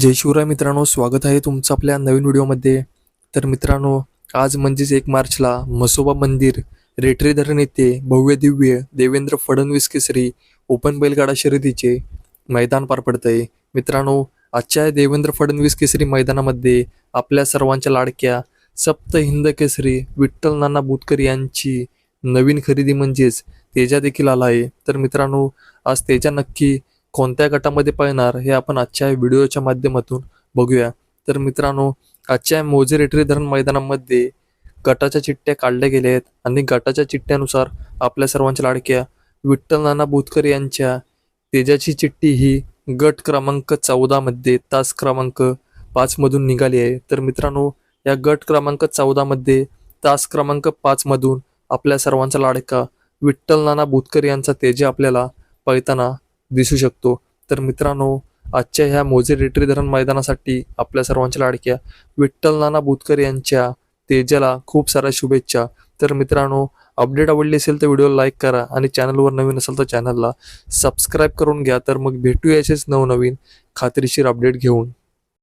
जय शिवराय मित्रांनो स्वागत आहे तुमचं आपल्या नवीन व्हिडिओमध्ये. तर मित्रांनो आज म्हणजेच एक मार्चला म्हसोबा मंदिर रेटरे धरण येथे भव्य दिव्य देवेंद्र फडणवीस केसरी ओपन बैलगाडा शर्यतीचे मैदान पार पडतंय. मित्रांनो आजच्या देवेंद्र फडणवीस केसरी मैदानामध्ये आपल्या सर्वांच्या लाडक्या सप्त हिंद केसरी विठ्ठल नाना बुतकर यांची नवीन खरेदी म्हणजेच तेजा देखील आला आहे तर मित्रांनो आज तेजा नक्की कोणत्या गटामध्ये पळणार हे आपण आजच्या व्हिडिओच्या माध्यमातून बघूया. तर मित्रांनो आजच्या मोजे रेटरी धरण मैदानामध्ये गटाच्या चिठ्ठ्या काढल्या गेल्या आहेत आणि गटाच्या चिठ्ठ्यानुसार आपल्या सर्वांच्या लाडक्या विठ्ठल नाना बोतकर यांच्या तेजाची चिठ्ठी ही गट क्रमांक चौदामध्ये तास क्रमांक पाचमधून निघाली आहे. तर मित्रांनो या गट क्रमांक चौदामध्ये तास क्रमांक पाचमधून आपल्या सर्वांचा लाडका विठ्ठल नाना बोतकर यांचा तेजा आपल्याला पळताना दिसू शकतो. तर मित्रांनो आजच्या ह्या मोजे रेटरी धरण मैदानासाठी आपल्या सर्वांच्या लाडक्या विठ्ठल नाना बुतकर यांच्या तेजाला खूप साऱ्या शुभेच्छा. तर मित्रांनो अपडेट आवडली असेल तर व्हिडिओला लाईक करा आणि चॅनलवर नवीन असेल तर चॅनलला सबस्क्राईब करून घ्या. तर मग भेटूया असेच नवनवीन खात्रीशीर अपडेट घेऊन.